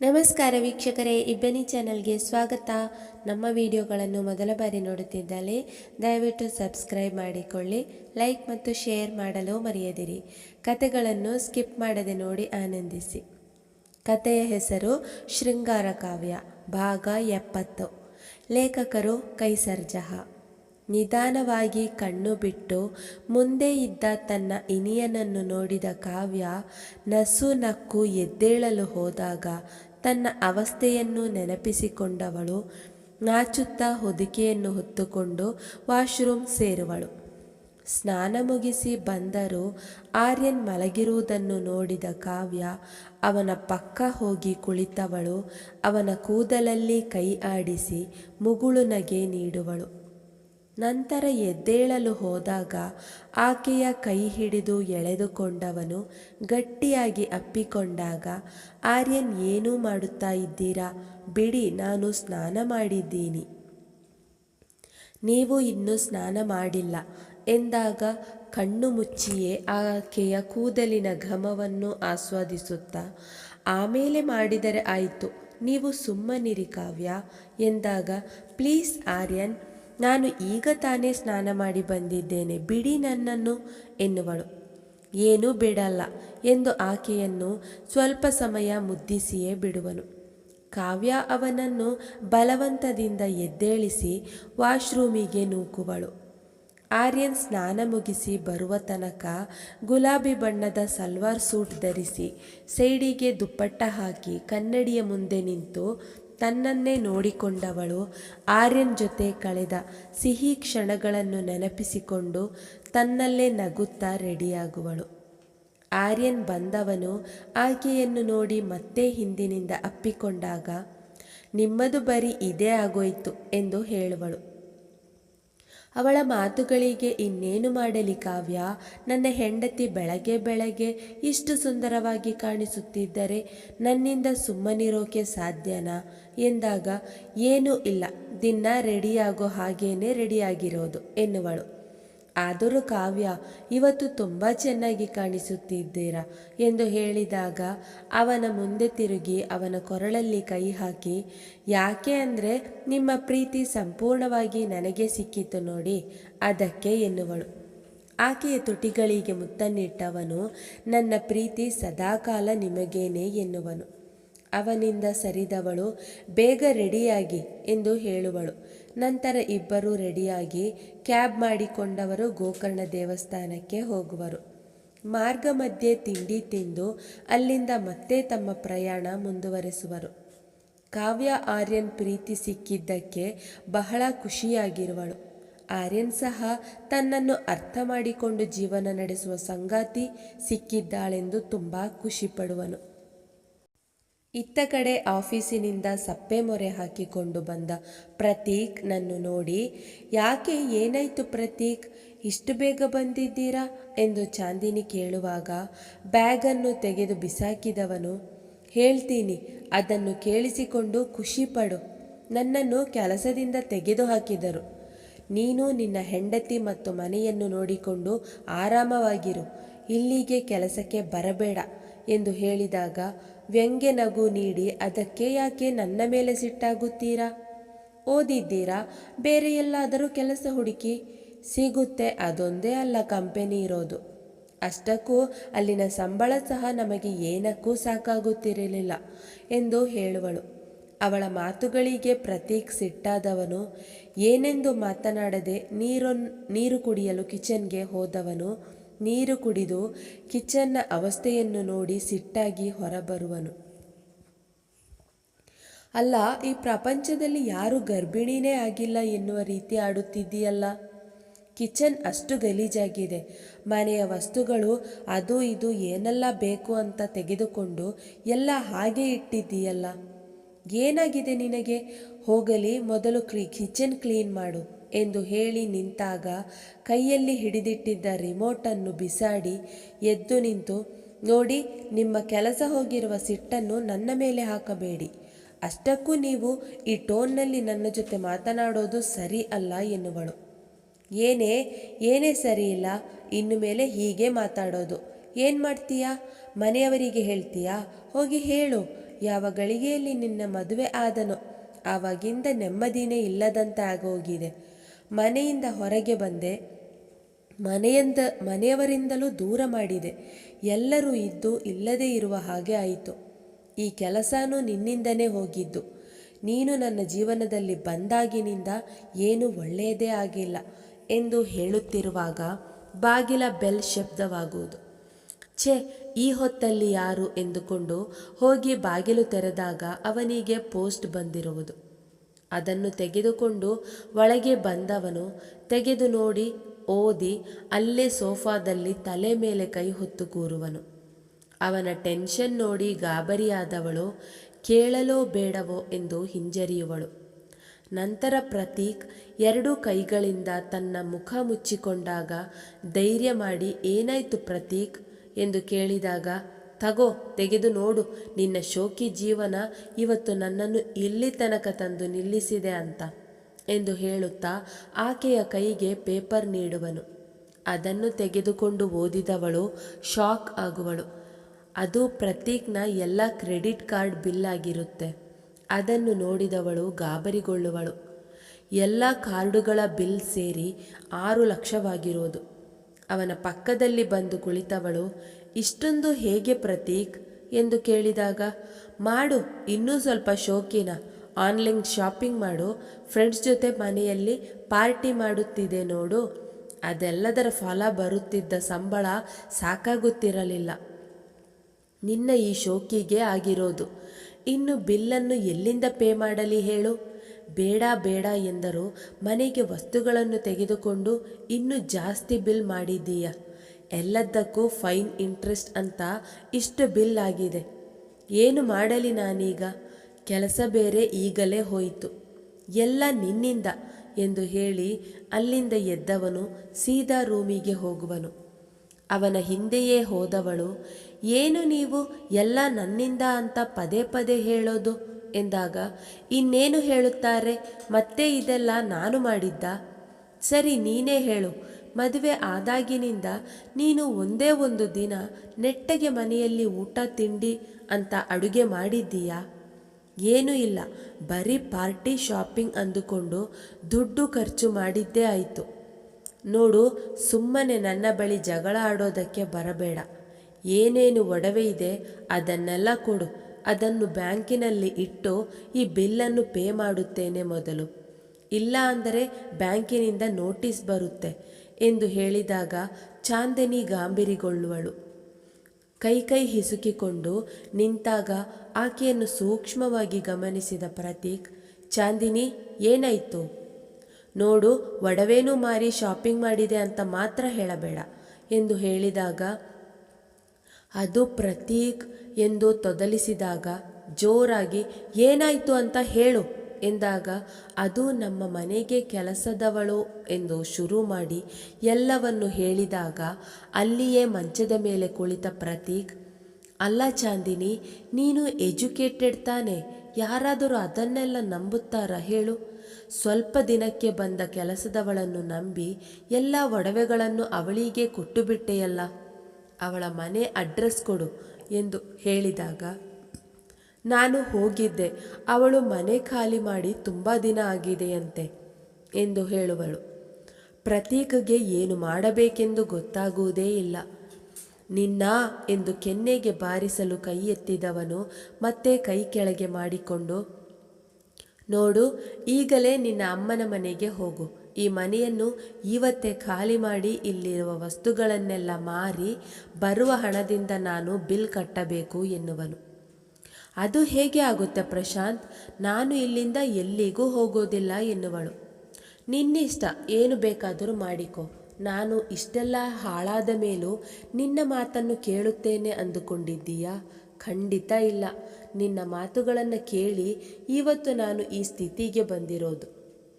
ನಮಸ್ಕಾರ ವೀಕ್ಷಕರೇ, ಇಬ್ಬನಿ ಚಾನಲ್ಗೆ ಸ್ವಾಗತ. ನಮ್ಮ ವಿಡಿಯೋಗಳನ್ನು ಮೊದಲ ಬಾರಿ ನೋಡುತ್ತಿದ್ದಲ್ಲಿ ದಯವಿಟ್ಟು ಸಬ್ಸ್ಕ್ರೈಬ್ ಮಾಡಿಕೊಳ್ಳಿ, ಲೈಕ್ ಮತ್ತು ಶೇರ್ ಮಾಡಲು ಮರೆಯದಿರಿ. ಕತೆಗಳನ್ನು ಸ್ಕಿಪ್ ಮಾಡದೆ ನೋಡಿ ಆನಂದಿಸಿ. ಕತೆಯ ಹೆಸರು ಶೃಂಗಾರ ಕಾವ್ಯ, ಭಾಗ ಎಪ್ಪತ್ತು. ಲೇಖಕರು ಕೈಸರ್ಜಹ. ನಿಧಾನವಾಗಿ ಕಣ್ಣು ಬಿಟ್ಟು ಮುಂದೆ ಇದ್ದ ತನ್ನ ಇನಿಯನನ್ನು ನೋಡಿದ ಕಾವ್ಯ ನಸು ನಕ್ಕು ಎದ್ದೇಳಲು ಹೋದಾಗ ತನ್ನ ಅವಸ್ಥೆಯನ್ನು ನೆನಪಿಸಿಕೊಂಡವಳು. ನಾಚುತ್ತಾ ಹೊದಿಕೆಯನ್ನು ಹೊತ್ತುಕೊಂಡು ವಾಶ್ರೂಮ್ ಸೇರುವಳು. ಸ್ನಾನ ಮುಗಿಸಿ ಬಂದರೂ ಆರ್ಯನ್ ಮಲಗಿರುವುದನ್ನು ನೋಡಿದ ಕಾವ್ಯ ಅವನ ಪಕ್ಕ ಹೋಗಿ ಕುಳಿತವಳು. ಅವನ ಕೂದಲಲ್ಲಿ ಕೈ ಆಡಿಸಿ ಮುಗುಳು ನಗೆ ನೀಡುವಳು. ನಂತರ ಎದ್ದೇಳಲು ಹೋದಾಗ ಆಕೆಯ ಕೈ ಹಿಡಿದು ಎಳೆದುಕೊಂಡವನು ಗಟ್ಟಿಯಾಗಿ ಅಪ್ಪಿಕೊಂಡಾಗ, ಆರ್ಯನ್, ಏನೂ ಮಾಡುತ್ತಾ ಇದ್ದೀರಾ? ಬಿಡಿ, ನಾನು ಸ್ನಾನ ಮಾಡಿದ್ದೀನಿ. ನೀವು ಇನ್ನೂ ಸ್ನಾನ ಮಾಡಿಲ್ಲ. ಎಂದಾಗ ಕಣ್ಣು ಮುಚ್ಚಿಯೇ ಆಕೆಯ ಕೂದಲಿನ ಘಮವನ್ನು ಆಸ್ವಾದಿಸುತ್ತಾ, ಆಮೇಲೆ ಮಾಡಿದರೆ ಆಯಿತು. ನೀವು ಸುಮ್ಮನಿರಿ ಕಾವ್ಯ. ಎಂದಾಗ, ಪ್ಲೀಸ್ ಆರ್ಯನ್ ನಾನು ಈಗ ತಾನೇ ಸ್ನಾನ ಮಾಡಿ ಬಂದಿದ್ದೇನೆ, ಬಿಡಿ ನನ್ನನ್ನು ಎನ್ನುವಳು. ಏನೂ ಬಿಡಲ್ಲ ಎಂದು ಆಕೆಯನ್ನು ಸ್ವಲ್ಪ ಸಮಯ ಮುದ್ದಿಸಿಯೇ ಬಿಡುವನು. ಕಾವ್ಯ ಅವನನ್ನು ಬಲವಂತದಿಂದ ಎದ್ದೇಳಿಸಿ ವಾಶ್ರೂಮಿಗೆ ನೂಕುವಳು. ಆರ್ಯನ್ ಸ್ನಾನ ಮುಗಿಸಿ ಬರುವ ತನಕ ಗುಲಾಬಿ ಬಣ್ಣದ ಸಲ್ವಾರ್ ಸೂಟ್ ಧರಿಸಿ ಸೈಡಿಗೆ ದುಪ್ಪಟ್ಟ ಹಾಕಿ ಕನ್ನಡಿಯ ಮುಂದೆ ನಿಂತು ತನ್ನನ್ನೇ ನೋಡಿಕೊಂಡವಳು ಆರ್ಯನ್ ಜೊತೆ ಕಳೆದ ಸಿಹಿ ಕ್ಷಣಗಳನ್ನು ನೆನಪಿಸಿಕೊಂಡು ತನ್ನಲ್ಲೇ ನಗುತ್ತಾ ರೆಡಿಯಾಗುವಳು. ಆರ್ಯನ್ ಬಂದವನು ಆಕೆಯನ್ನು ನೋಡಿ ಮತ್ತೆ ಹಿಂದಿನಿಂದ ಅಪ್ಪಿಕೊಂಡಾಗ, ನಿಮ್ಮದು ಬರೀ ಇದೇ ಆಗೋಯ್ತು ಎಂದು ಹೇಳುವಳು. ಅವಳ ಮಾತುಗಳಿಗೆ ಇನ್ನೇನು ಮಾಡಲಿ ಕಾವ್ಯ? ನನ್ನ ಹೆಂಡತಿ ಬೆಳಗ್ಗೆ ಬೆಳಗ್ಗೆ ಇಷ್ಟು ಸುಂದರವಾಗಿ ಕಾಣಿಸುತ್ತಿದ್ದರೆ ನನ್ನಿಂದ ಸುಮ್ಮನಿರೋಕೆ ಸಾಧ್ಯನಾ? ಎಂದಾಗ, ಏನೂ ಇಲ್ಲ, ದಿನ ರೆಡಿಯಾಗೋ ಹಾಗೇನೆ ರೆಡಿಯಾಗಿರೋದು, ಎನ್ನುವಳು. ಆದರೂ ಕಾವ್ಯ, ಇವತ್ತು ತುಂಬ ಚೆನ್ನಾಗಿ ಕಾಣಿಸುತ್ತಿದ್ದೀರಾ ಎಂದು ಹೇಳಿದಾಗ ಅವನ ಮುಂದೆ ತಿರುಗಿ ಅವನ ಕೊರಳಲ್ಲಿ ಕೈ ಹಾಕಿ, ಯಾಕೆ ಅಂದರೆ ನಿಮ್ಮ ಪ್ರೀತಿ ಸಂಪೂರ್ಣವಾಗಿ ನನಗೆ ಸಿಕ್ಕಿತು ನೋಡಿ, ಅದಕ್ಕೆ ಎನ್ನುವಳು. ಆಕೆಯ ತುಟಿಗಳಿಗೆ ಮುತ್ತನ್ನಿಟ್ಟವನು, ನನ್ನ ಪ್ರೀತಿ ಸದಾಕಾಲ ನಿಮಗೇನೆ ಎನ್ನುವನು. ಅವನಿಂದ ಸರಿದವಳು, ಬೇಗ ರೆಡಿಯಾಗಿ ಎಂದು ಹೇಳುವಳು. ನಂತರ ಇಬ್ಬರೂ ರೆಡಿಯಾಗಿ ಕ್ಯಾಬ್ ಮಾಡಿಕೊಂಡವರು ಗೋಕರ್ಣ ದೇವಸ್ಥಾನಕ್ಕೆ ಹೋಗುವರು. ಮಾರ್ಗ ಮಧ್ಯೆ ತಿಂಡಿ ತಿಂದು ಅಲ್ಲಿಂದ ಮತ್ತೆ ತಮ್ಮ ಪ್ರಯಾಣ ಮುಂದುವರೆಸುವರು. ಕಾವ್ಯ ಆರ್ಯನ್ ಪ್ರೀತಿ ಸಿಕ್ಕಿದ್ದಕ್ಕೆ ಬಹಳ ಖುಷಿಯಾಗಿರುವಳು. ಆರ್ಯನ್ ಸಹ ತನ್ನನ್ನು ಅರ್ಥ ಮಾಡಿಕೊಂಡು ಜೀವನ ನಡೆಸುವ ಸಂಗಾತಿ ಸಿಕ್ಕಿದ್ದಾಳೆಂದು ತುಂಬ ಖುಷಿಪಡುವನು. ಇತ್ತ ಕಡೆ ಆಫೀಸಿನಿಂದ ಸಪ್ಪೆ ಮೊರೆ ಹಾಕಿಕೊಂಡು ಬಂದ ಪ್ರತೀಕ್ ನನ್ನು ನೋಡಿ, ಯಾಕೆ ಏನಾಯ್ತು ಪ್ರತೀಕ್? ಇಷ್ಟು ಬೇಗ ಬಂದಿದ್ದೀರಾ? ಎಂದು ಚಾಂದಿನಿ ಕೇಳುವಾಗ ಬ್ಯಾಗನ್ನು ತೆಗೆದು ಬಿಸಾಕಿದವನು, ಹೇಳ್ತೀನಿ, ಅದನ್ನು ಕೇಳಿಸಿಕೊಂಡು ಖುಷಿಪಡು ನನ್ನನ್ನು ಕೆಲಸದಿಂದ ತೆಗೆದು ಹಾಕಿದರು. ನೀನು ನಿನ್ನ ಹೆಂಡತಿ ಮತ್ತು ಮನೆಯನ್ನು ನೋಡಿಕೊಂಡು ಆರಾಮವಾಗಿರು. ಇಲ್ಲಿಗೆ ಕೆಲಸಕ್ಕೆ ಬರಬೇಡ ಎಂದು ಹೇಳಿದಾಗ ವ್ಯಂಗ್ಯ ನಗು ನೀಡಿ ಅದಕ್ಕೆ ಯಾಕೆ ನನ್ನ ಮೇಲೆ ಸಿಟ್ಟಾಗುತ್ತೀರಾ? ಓದಿದ್ದೀರಾ? ಬೇರೆ ಎಲ್ಲಾದರೂ ಕೆಲಸ ಹುಡುಕಿ? ಸಿಗುತ್ತೆ, ಅದೊಂದೇ ಅಲ್ಲ ಕಂಪೆನಿ ಇರೋದು. ಅಷ್ಟಕ್ಕೂ ಅಲ್ಲಿನ ಸಂಬಳ ಸಹ ನಮಗೆ ಏನಕ್ಕೂ ಸಾಕಾಗುತ್ತಿರಲಿಲ್ಲ ಎಂದು ಹೇಳುವಳು. ಅವಳ ಮಾತುಗಳಿಗೆ ಪ್ರತೀಕ್ ಸಿಟ್ಟಾದವನು, ಏನೆಂದು ಮಾತನಾಡದೆ ನೀರೊನ್, ನೀರು ಕುಡಿಯಲು ಕಿಚನ್ಗೆ ಹೋದವನು ನೀರು ಕುಡಿದು ಕಿಚನ್ನ ಅವಸ್ಥೆಯನ್ನು ನೋಡಿ ಸಿಟ್ಟಾಗಿ ಹೊರಬರುವನು. ಅಲ್ಲ, ಈ ಪ್ರಪಂಚದಲ್ಲಿ ಯಾರು ಗರ್ಭಿಣಿನೇ ಆಗಿಲ್ಲ ಎನ್ನುವ ರೀತಿ ಆಡುತ್ತಿದ್ದೀಯಲ್ಲ? ಕಿಚನ್ ಅಷ್ಟು ಗಲೀಜಾಗಿದೆ. ಮನೆಯ ವಸ್ತುಗಳು ಅದು ಇದು ಏನೆಲ್ಲ ಬೇಕು ಅಂತ ತೆಗೆದುಕೊಂಡು ಎಲ್ಲ ಹಾಗೆ ಇಟ್ಟಿದ್ದೀಯಲ್ಲ? ಏನಾಗಿದೆ ನಿನಗೆ? ಹೋಗಲಿ, ಮೊದಲು ಕ್ಲೀ, ಕಿಚನ್ ಕ್ಲೀನ್ ಮಾಡು. ಎಂದು ಹೇಳಿ ನಿಂತಾಗ ಕೈಯಲ್ಲಿ ಹಿಡಿದಿಟ್ಟಿದ್ದ ರಿಮೋಟನ್ನು ಬಿಸಾಡಿ ಎದ್ದು ನಿಂತು, ನೋಡಿ, ನಿಮ್ಮ ಕೆಲಸ ಹೋಗಿರುವ ಸಿಟ್ಟನ್ನು ನನ್ನ ಮೇಲೆ ಹಾಕಬೇಡಿ. ಅಷ್ಟಕ್ಕೂ ನೀವು ಈ ಟೋನ್ನಲ್ಲಿ ನನ್ನ ಜೊತೆ ಮಾತನಾಡೋದು ಸರಿ ಅಲ್ಲ, ಎನ್ನುವಳು. ಏನೇ ಏನೇ ಸರಿ ಇಲ್ಲ, ಇನ್ನು ಮೇಲೆ ಹೀಗೆ ಮಾತಾಡೋದು. ಏನು ಮಾಡ್ತೀಯಾ? ಮನೆಯವರಿಗೆ ಹೇಳ್ತೀಯಾ? ಹೋಗಿ ಹೇಳು. ಯಾವ ಗಳಿಗೆಯಲ್ಲಿ ನಿನ್ನ ಮದುವೆ ಆದನೋ, ಆವಾಗಿಂದ ನೆಮ್ಮದಿನೇ ಇಲ್ಲದಂತೆ ಆಗೋಗಿದೆ ಮನೆಯಿಂದ ಹೊರಗೆ ಬಂದೆ. ಮನೆಯಿಂದ, ಮನೆಯವರಿಂದಲೂ ದೂರ ಮಾಡಿದೆ. ಎಲ್ಲರೂ ಇದ್ದು ಇಲ್ಲದೇ ಇರುವ ಹಾಗೆ ಆಯಿತು. ಈ ಕೆಲಸನೂ ನಿನ್ನಿಂದನೇ ಹೋಗಿದ್ದು. ನೀನು ನನ್ನ ಜೀವನದಲ್ಲಿ ಬಂದಾಗಿನಿಂದ ಏನೂ ಒಳ್ಳೆಯದೇ ಆಗಿಲ್ಲ ಎಂದು ಹೇಳುತ್ತಿರುವಾಗ ಬಾಗಿಲ ಬೆಲ್ ಶಬ್ದವಾಗುವುದು. ಛೇ, ಈ ಹೊತ್ತಲ್ಲಿ ಯಾರು ಎಂದುಕೊಂಡು ಹೋಗಿ ಬಾಗಿಲು ತೆರೆದಾಗ ಅವನಿಗೆ ಪೋಸ್ಟ್ ಬಂದಿರುವುದು. ಅದನ್ನು ತೆಗೆದುಕೊಂಡು ಒಳಗೆ ಬಂದವನು ತೆಗೆದು ನೋಡಿ ಓದಿ ಅಲ್ಲೇ ಸೋಫಾದಲ್ಲಿ ತಲೆ ಮೇಲೆ ಕೈ ಹೊತ್ತು ಕೂರುವನು. ಅವನ ಟೆನ್ಷನ್ ನೋಡಿ ಗಾಬರಿಯಾದವಳು, ಕೇಳಲೋ ಬೇಡವೋ ಎಂದು ಹಿಂಜರಿಯುವಳು. ನಂತರ ಪ್ರತೀಕ್ ಎರಡೂ ಕೈಗಳಿಂದ ತನ್ನ ಮುಖ ಮುಚ್ಚಿಕೊಂಡಾಗ, ಧೈರ್ಯ ಮಾಡಿ, ಏನಾಯಿತು ಪ್ರತೀಕ್? ಎಂದು ಕೇಳಿದಾಗ ತಗೋ, ತೆಗೆದು ನೋಡು, ನಿನ್ನ ಶೋಕಿ ಜೀವನ ಇವತ್ತು ನನ್ನನ್ನು ಇಲ್ಲಿ ತನಕ ತಂದು ನಿಲ್ಲಿಸಿದೆ ಅಂತ ಎಂದು ಹೇಳುತ್ತಾ ಆಕೆಯ ಕೈಗೆ ಪೇಪರ್ ನೀಡುವನು. ಅದನ್ನು ತೆಗೆದುಕೊಂಡು ಓದಿದವಳು, ಶಾಕ್ ಆಗುವಳು. ಅದು ಪ್ರತೀಕ್ನ ಎಲ್ಲ ಕ್ರೆಡಿಟ್ ಕಾರ್ಡ್ ಬಿಲ್ ಆಗಿರುತ್ತೆ ಅದನ್ನು ನೋಡಿದವಳು ಗಾಬರಿಗೊಳ್ಳುವಳು. ಎಲ್ಲ ಕಾರ್ಡುಗಳ ಬಿಲ್ ಸೇರಿ ಆರು ಲಕ್ಷವಾಗಿರೋದು. ಅವನ ಪಕ್ಕದಲ್ಲಿ ಬಂದು ಕುಳಿತವಳು ಇಷ್ಟೊಂದು ಹೇಗೆ ಪ್ರತೀಕ್? ಎಂದು ಕೇಳಿದಾಗ, ಮಾಡು, ಇನ್ನೂ ಸ್ವಲ್ಪ ಶೋಕಿನ. ಆನ್ಲೈನ್ ಶಾಪಿಂಗ್ ಮಾಡು. ಫ್ರೆಂಡ್ಸ್ ಜೊತೆ ಮನೆಯಲ್ಲಿ ಪಾರ್ಟಿ ಮಾಡುತ್ತಿದೆ ನೋಡು. ಅದೆಲ್ಲದರ ಫಲ ಬರುತ್ತಿದ್ದ ಸಂಬಳ ಸಾಕಾಗುತ್ತಿರಲಿಲ್ಲ. ನಿನ್ನ ಈ ಶೋಕಿಗೆ ಆಗಿರೋದು. ಇನ್ನು ಬಿಲ್ಲನ್ನು ಎಲ್ಲಿಂದ ಪೇ ಮಾಡಲಿ ಹೇಳು? ಬೇಡ ಬೇಡ ಎಂದರು. ಮನೆಗೆ ವಸ್ತುಗಳನ್ನು ತೆಗೆದುಕೊಂಡು ಇನ್ನೂ ಜಾಸ್ತಿ ಬಿಲ್ ಮಾಡಿದ್ದೀಯ. ಎಲ್ಲದಕ್ಕೂ ಫೈನ್ ಇಂಟ್ರೆಸ್ಟ್ ಅಂತ ಇಷ್ಟು ಬಿಲ್ ಆಗಿದೆ. ಏನು ಮಾಡಲಿ ನಾನೀಗ? ಕೆಲಸ ಬೇರೆ ಈಗಲೇ ಹೋಯಿತು. ಎಲ್ಲ ನಿನ್ನಿಂದ ಎಂದು ಹೇಳಿ ಅಲ್ಲಿಂದ ಎದ್ದವನು ಸೀದಾ ರೂಮಿಗೆ ಹೋಗುವನು. ಅವನ ಹಿಂದೆಯೇ ಹೋದವಳು, ಏನು ನೀವು ಎಲ್ಲ ನನ್ನಿಂದ ಅಂತ ಪದೇ ಪದೇ ಹೇಳೋದು? ಎಂದಾಗ, ಇನ್ನೇನು ಹೇಳುತ್ತಾರೆ? ಮತ್ತೆ ಇದೆಲ್ಲ ನಾನು ಮಾಡಿದ್ದ? ಸರಿ, ನೀನೇ ಹೇಳು. ಮದುವೆ ಆದಾಗಿನಿಂದ ನೀನು ಒಂದೇ ಒಂದು ದಿನ ನೆಟ್ಟಗೆ ಮನೆಯಲ್ಲಿ ಊಟ ತಿಂಡಿ ಅಂತ ಅಡುಗೆ ಮಾಡಿದ್ದೀಯಾ? ಏನೂ ಇಲ್ಲ. ಬರೀ ಪಾರ್ಟಿ ಶಾಪಿಂಗ್ ಅಂದುಕೊಂಡು ದುಡ್ಡು ಖರ್ಚು ಮಾಡಿದ್ದೇ ಆಯಿತು. ನೋಡು, ಸುಮ್ಮನೆ ನನ್ನ ಬಳಿ ಜಗಳ ಆಡೋದಕ್ಕೆ ಬರಬೇಡ. ಏನೇನು ಒಡವೆ ಇದೆ ಅದನ್ನೆಲ್ಲ ಕೊಡು. ಅದನ್ನು ಬ್ಯಾಂಕಿನಲ್ಲಿ ಇಟ್ಟು ಈ ಬಿಲ್ಲನ್ನು ಪೇ ಮಾಡುತ್ತೇನೆ ಮೊದಲು. ಇಲ್ಲ ಅಂದರೆ ಬ್ಯಾಂಕಿನಿಂದ ನೋಟಿಸ್ ಬರುತ್ತೆ. ಎಂದು ಹೇಳಿದಾಗ ಚಾಂದಿನಿ ಗಾಂಭೀರಿಗೊಳ್ಳುವಳು ಕೈ ಕೈ ಹಿಸುಕಿಕೊಂಡು ನಿಂತಾಗ ಆಕೆಯನ್ನು ಸೂಕ್ಷ್ಮವಾಗಿ ಗಮನಿಸಿದ ಪ್ರತೀಕ್, ಚಾಂದಿನಿ, ಏನಾಯಿತು? ನೋಡು, ಒಡವೇನೂ ಮಾರಿ ಶಾಪಿಂಗ್ ಮಾಡಿದೆ ಅಂತ ಮಾತ್ರ ಹೇಳಬೇಡ ಎಂದು ಹೇಳಿದಾಗ, ಅದು ಪ್ರತೀಕ್ ಎಂದು ತೊದಲಿಸಿದಾಗ ಜೋರಾಗಿ, ಏನಾಯಿತು ಅಂತ ಹೇಳು. ಎಂದಾಗ, ಅದು ನಮ್ಮ ಮನೆಗೆ ಕೆಲಸದವಳು ಎಂದು ಶುರು ಮಾಡಿ ಎಲ್ಲವನ್ನು ಹೇಳಿದಾಗ, ಅಲ್ಲಿಯೇ ಮಂಚದ ಮೇಲೆ ಕುಳಿತ ಪ್ರತೀಕ್, ಅಲ್ಲ ಚಾಂದಿನಿ, ನೀನು ಎಜುಕೇಟೆಡ್ ತಾನೆ, ಯಾರಾದರೂ ಅದನ್ನೆಲ್ಲ ನಂಬುತ್ತಾರಾ ಹೇಳು. ಸ್ವಲ್ಪ ದಿನಕ್ಕೆ ಬಂದ ಕೆಲಸದವಳನ್ನು ನಂಬಿ ಎಲ್ಲ ಒಡವೆಗಳನ್ನು ಅವಳಿಗೆ ಕೊಟ್ಟುಬಿಟ್ಟೆಯಲ್ಲ, ಅವಳ ಮನೆ ಅಡ್ರೆಸ್ ಕೊಡು ಎಂದು ಹೇಳಿದಾಗ ನಾನು ಹೋಗಿದ್ದೆ. ಅವಳು ಮನೆ ಖಾಲಿ ಮಾಡಿ ತುಂಬ ದಿನ ಆಗಿದೆಯಂತೆ ಎಂದು ಹೇಳುವಳು. ಪ್ರತೀಕಗೆ ಏನು ಮಾಡಬೇಕೆಂದು ಗೊತ್ತಾಗುವುದೇ ಇಲ್ಲ. ನಿನ್ನ ಎಂದು ಕೆನ್ನೆಗೆ ಬಾರಿಸಲು ಕೈ ಎತ್ತಿದವನು ಮತ್ತೆ ಕೈ ಕೆಳಗೆ ಮಾಡಿಕೊಂಡು, ನೋಡು, ಈಗಲೇ ನಿನ್ನ ಅಮ್ಮನ ಮನೆಗೆ ಹೋಗು. ಈ ಮನೆಯನ್ನು ಇವತ್ತೇ ಖಾಲಿ ಮಾಡಿ ಇಲ್ಲಿರುವ ವಸ್ತುಗಳನ್ನೆಲ್ಲ ಮಾರಿ ಬರುವ ಹಣದಿಂದ ನಾನು ಬಿಲ್ ಕಟ್ಟಬೇಕು ಎನ್ನುವನು. ಅದು ಹೇಗೆ ಆಗುತ್ತೆ ಪ್ರಶಾಂತ್? ನಾನು ಇಲ್ಲಿಂದ ಎಲ್ಲಿಗೂ ಹೋಗೋದಿಲ್ಲ ಎನ್ನುವಳು. ನಿನ್ನಿಷ್ಟ, ಏನು ಬೇಕಾದರೂ ಮಾಡಿಕೊ. ನಾನು ಇಷ್ಟೆಲ್ಲ ಹಾಳಾದ ಮೇಲೂ ನಿನ್ನ ಮಾತನ್ನು ಕೇಳುತ್ತೇನೆ ಅಂದುಕೊಂಡಿದ್ದೀಯಾ? ಖಂಡಿತ ಇಲ್ಲ. ನಿನ್ನ ಮಾತುಗಳನ್ನು ಕೇಳಿ ಇವತ್ತು ನಾನು ಈ ಸ್ಥಿತಿಗೆ ಬಂದಿರೋದು.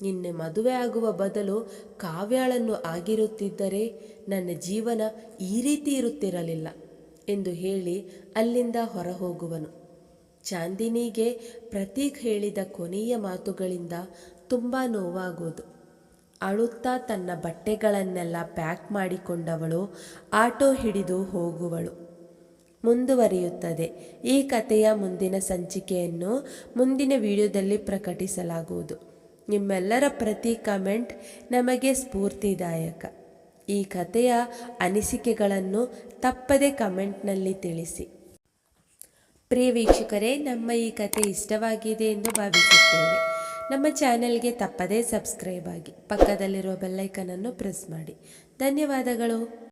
ನಿನ್ನೆ ಮದುವೆ ಆಗುವ ಬದಲು ಕಾವ್ಯಾಳನ್ನು ಆಗಿರುತ್ತಿದ್ದರೆ ನನ್ನ ಜೀವನ ಈ ರೀತಿ ಇರುತ್ತಿರಲಿಲ್ಲ ಎಂದು ಹೇಳಿ ಅಲ್ಲಿಂದ ಹೊರಹೋಗುವನು. ಚಾಂದಿನಿಗೆ ಪ್ರತೀಕ್ ಹೇಳಿದ ಕೊನೆಯ ಮಾತುಗಳಿಂದ ತುಂಬ ನೋವಾಗುವುದು ಅಳುತ್ತಾ ತನ್ನ ಬಟ್ಟೆಗಳನ್ನೆಲ್ಲ ಪ್ಯಾಕ್ ಮಾಡಿಕೊಂಡವಳು, ಆಟೋ ಹಿಡಿದು ಹೋಗುವಳು. ಮುಂದುವರಿಯುತ್ತದೆ. ಈ ಕಥೆಯ ಮುಂದಿನ ಸಂಚಿಕೆಯನ್ನು ಮುಂದಿನ ವಿಡಿಯೋದಲ್ಲಿ ಪ್ರಕಟಿಸಲಾಗುವುದು. ನಿಮ್ಮೆಲ್ಲರ ಪ್ರತಿ ಕಮೆಂಟ್ ನಮಗೆ ಸ್ಫೂರ್ತಿದಾಯಕ. ಈ ಕಥೆಯ ಅನಿಸಿಕೆಗಳನ್ನು ತಪ್ಪದೆ ಕಮೆಂಟ್ನಲ್ಲಿ ತಿಳಿಸಿ. ಪ್ರಿಯ ವೀಕ್ಷಕರೇ, ನಮ್ಮ ಈ ಕತೆ ಇಷ್ಟವಾಗಿದೆ ಎಂದು ಭಾವಿಸುತ್ತೇವೆ. ನಮ್ಮ ಚಾನೆಲ್ಗೆ ತಪ್ಪದೇ ಸಬ್ಸ್ಕ್ರೈಬ್ ಆಗಿ, ಪಕ್ಕದಲ್ಲಿರುವ ಬೆಲ್ಲೈಕನನ್ನು ಪ್ರೆಸ್ ಮಾಡಿ. ಧನ್ಯವಾದಗಳು.